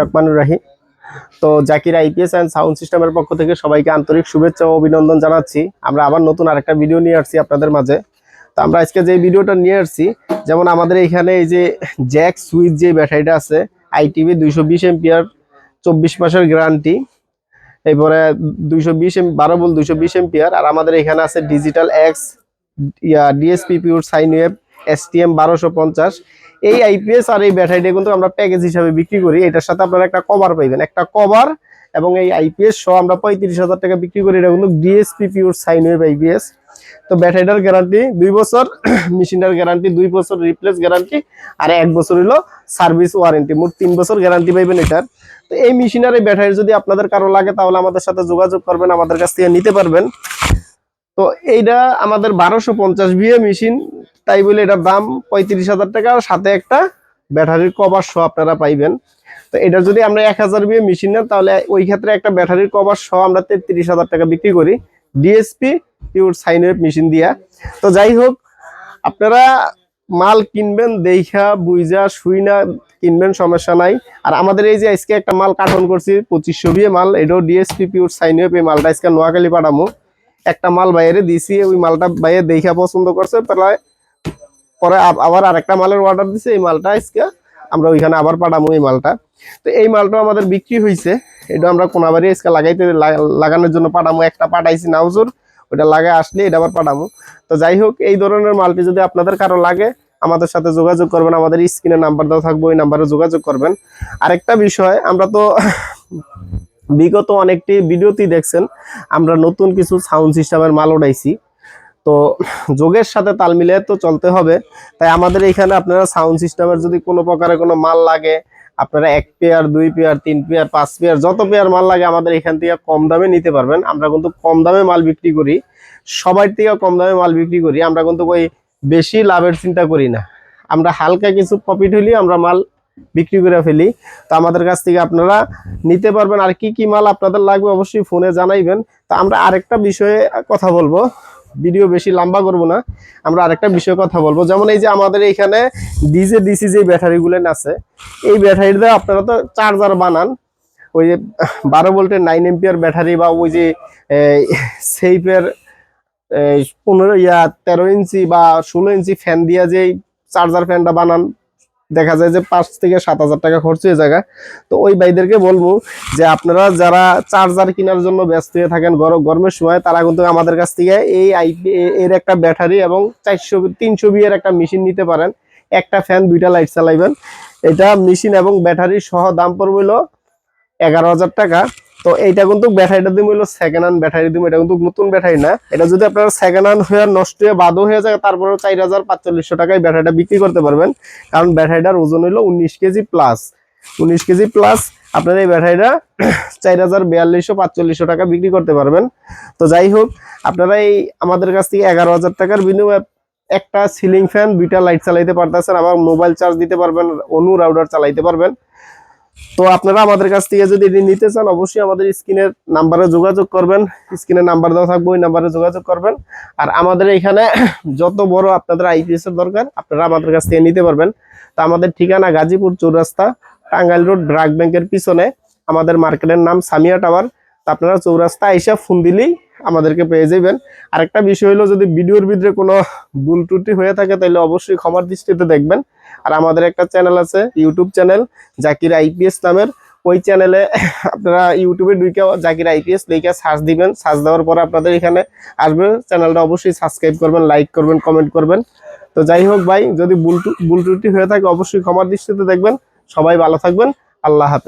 রহমান রাহিম। তো Zakir IPS and sound সিস্টেমের পক্ষ থেকে সবাইকে আন্তরিক শুভেচ্ছা ও অভিনন্দন জানাচ্ছি। আমরা আবার নতুন আরেকটা ভিডিও নিয়ে আসছি আপনাদের মাঝে। তো আমরা আজকে যে ভিডিওটা নিয়ে আসছি, যেমন আমাদের এখানে এই যে জ্যাক সুইচ যে ব্যাটারিটা আছে, আইটিভি দুইশো বিশ এমপিআর, চব্বিশ মাসের গ্যারান্টি, এরপরে দুইশো বিশ এম, বারো বল দুইশো বিশ এমপিআর, আর আমাদের এখানে আছে digital X DSP pure sine wave STM বারোশো পঞ্চাশ এই আইপিএস আর এই ব্যাটারিটা কিন্তু আমরা প্যাকেজ হিসাবে বিক্রি করি। এটার সাথে আপনারা একটা কভার পাইবেন। একটা কভার এবং এই আইপিএস সহ আমরা পঁয়ত্রিশ হাজার টাকা বিক্রি করি। এটা কিন্তু DSP pure sine wave IPS তো ব্যাটারিটার গ্যারান্টি দুই বছর মেশিনটার গ্যারান্টি দুই বছর রিপ্লেস গ্যারান্টি আর এক বছর হলো সার্ভিস ওয়ারেন্টি মোট তিন বছর গ্যারান্টি পাইবেন এটার। তো এই মেশিন আর এই ব্যাটারি যদি আপনাদের কারও লাগে তাহলে আমাদের সাথে যোগাযোগ করবেন, আমাদের কাছ থেকে নিতে পারবেন। তো এইটা আমাদের বারোশো পঞ্চাশ বিয়ে মেশিন, তাই বলে এটার দাম পঁয়ত্রিশ হাজার টাকা, আর সাথে একটা ব্যাটারির কভার সহ আপনারা পাইবেন। তো এটা যদি আমরা এক হাজার বিয়ে মেশিন নেন, তাহলে ওই ক্ষেত্রে একটা ব্যাটারির কভার সহ আমরা তেত্রিশ হাজার টাকা বিক্রি করি DSP pure sine wave machine দিয়া। তো যাই হোক, আপনারা মাল কিনবেন দেখা বুইজা, শুইনা কিনবেন, সমস্যা নাই। আর আমাদের এই যে আজকে একটা মাল কাঠন করছি, পঁচিশশো বিয়ে মাল, এটাও ডিএসপি পিওর সাইন ওয়েব এই মালটা আজকে নোয়াখালী পাঠামো। একটা মাল বাইরে দিছি, ওই মালটা বাইরে দেখা পছন্দ করছে, প্রায় পরে আব- আবার আরেকটা মালের অর্ডার দিছে, এই মালটা আজকে আমরা ওইখানে আবার পাঠামো এই মালটা। তো এই মালটা আমাদের বিক্রি হয়েছে এটা আমরা কোনাবাড়ি আজকে লাগাইতে লাগা- লাগানোর জন্য পাঠামো, একটা পাঠাইছি নাউজুর ওটা লাগাই আসলে এটা আবার পাঠামো। তো যাই হোক, এই ধরনের মালটি যদি আপনাদের কারও লাগে, আমাদের সাথে যোগাযোগ করবেন, আমাদের স্ক্রিনে নাম্বার দেওয়া থাকবে, ওই নাম্বারে যোগাযোগ করবেন। আরেকটা বিষয়, আমরা তো বিগত অনেকটি ভিডিওতেই দেখছেন, আমরা নতুন কিছু সাউন্ড সিস্টেমের মাল উঠাইছি। তো যোগের সাথে তাল মিলিয়ে তো চলতে হবে, তাই আমাদের এখানে আপনারা সাউন্ড সিস্টেমের যদি কোনো প্রকারে কোনো মাল লাগে, আপনারা এক পেয়ার দুই পেয়ার তিন পেয়ার পাঁচ পেয়ার যত পেয়ার মাল লাগে আমাদের এখান থেকে কম দামে নিতে পারবেন। আমরা কিন্তু কম দামে মাল বিক্রি করি, সবার থেকে কম দামে মাল বিক্রি করি, আমরা কিন্তু ওই বেশি লাভের চিন্তা করি না। আমরা হালকা কিছু প্রফিট হলেই আমরা মাল বিক্রি করে ফেলি। তো আমাদের কাছ থেকে আপনারা নিতে পারবেন। আর কি কি মাল আপনাদের লাগবে অবশ্যই ফোনে জানাইবেন। তো আমরা আরেকটা বিষয়ে কথা বলব। ভিডিও বেশি লম্বা করব না। আমরা আরেকটা বিষয়ে কথা বলব। যেমন এই যে আমাদের এইখানে ডিজে, ডিসি যে ব্যাটারিগুলো আছে, এই ব্যাটারিতে আপনারা তো চার্জার বানান। ওই যে বারো ভোল্টের নাইন এমপিয়ার ব্যাটারি বা ওই যে সেইফের পনেরো ইয়া, তেরো ইঞ্চি বা ষোলো ইঞ্চি ফ্যান দিয়া যে চার্জার ফ্যানটা বানান দেখা যায় যে পাঁচ থেকে সাত হাজার টাকা খরচ হয়ে জায়গা তো ওই ভাইদেরকে বলব যে আপনারা যারা চার্জার কেনার জন্য ব্যস্ত হয়ে থাকেন গরম গরমের সময়, তারা কিন্তু আমাদের কাছ থেকে এই আইপি এর একটা ব্যাটারি এবং চারশো তিনশো বিয়ের একটা মেশিন নিতে পারেন। একটা ফ্যান দুইটা লাইট চালাইবেন। এটা মেশিন এবং ব্যাটারি সহ দাম পড়বে হলো এগারো হাজার টাকা। তো এইটা কিন্তু ব্যাটারিটা দিম হলো সেকেন্ড হ্যান্ড ব্যাটারি দিম, এটা কিন্তু নতুন ব্যাটারি না। এটা যদি আপনারা সেকেন্ড হ্যান্ড হয়ে নষ্ট হয়ে বাদও হয়ে যায়, তারপরেও চার হাজার পাঁচচল্লিশশো টাকায় ব্যাটারিটা বিক্রি করতে পারবেন। কারণ ব্যাটারিটার ওজন হলো উনিশ কেজি প্লাস উনিশ কেজি প্লাস আপনারা এই ব্যাটারিটা চার হাজার বিয়াল্লিশশো পাঁচচল্লিশশো টাকা বিক্রি করতে পারবেন। তো যাই হোক, আপনারা এই আমাদের কাছ থেকে এগারো হাজার টাকার বিনিময়ে একটা সিলিং ফ্যান দুইটা লাইট চালাইতে পারতেছেন। আবার মোবাইল চার্জ দিতে পারবেন অনু রাউডার চালাইতে পারবেন। তো আপনারা আমাদের কাছ থেকে যদি এটি নিতে চান, অবশ্যই আমাদের স্ক্রিনের নাম্বারে যোগাযোগ করবেন। স্ক্রিনের নাম্বার দেওয়া থাকবে, ওই নাম্বারে যোগাযোগ করবেন। আর আমাদের এখানে যত বড় আপনাদের আইপিএস এর দরকার, আপনারা আমাদের কাছ থেকে নিতে পারবেন। তো আমাদের ঠিকানা গাজীপুর চৌরাস্তা, টাঙ্গাইল রোড ড্রাগ ব্যাংকের পিছনে। আমাদের মার্কেটের নাম সামিয়া টাওয়ার। আপনারা চৌরাস্তা এসে ফোন দিলেই আমাদেরকে পেয়ে যাবেন। আরেকটা বিষয় হলো, যদি ভিডিওর ভিতরে কোনো ভুল ত্রুটি হয়ে থাকে, তাহলে অবশ্যই ক্ষমার দৃষ্টিতে দেখবেন। আর আমাদের একটা চ্যানেল আছে ইউটিউব চ্যানেল জাকির আইপিএস নামের। ওই চ্যানেলে আপনারা ইউটিউবে ঢুকে জাকির আইপিএস লিখে সার্চ দিবেন। সার্চ দেওয়ার পরে আপনাদের এখানে আসবে। চ্যানেলটা অবশ্যই সাবস্ক্রাইব করবেন লাইক করবেন কমেন্ট করবেন। তো যাই হোক ভাই, যদি ভুল ত্রু- ভুল ত্রুটি হয়ে থাকে, অবশ্যই ক্ষমার দৃষ্টিতে দেখবেন। সবাই ভালো থাকবেন। আল্লাহ হাফেজ।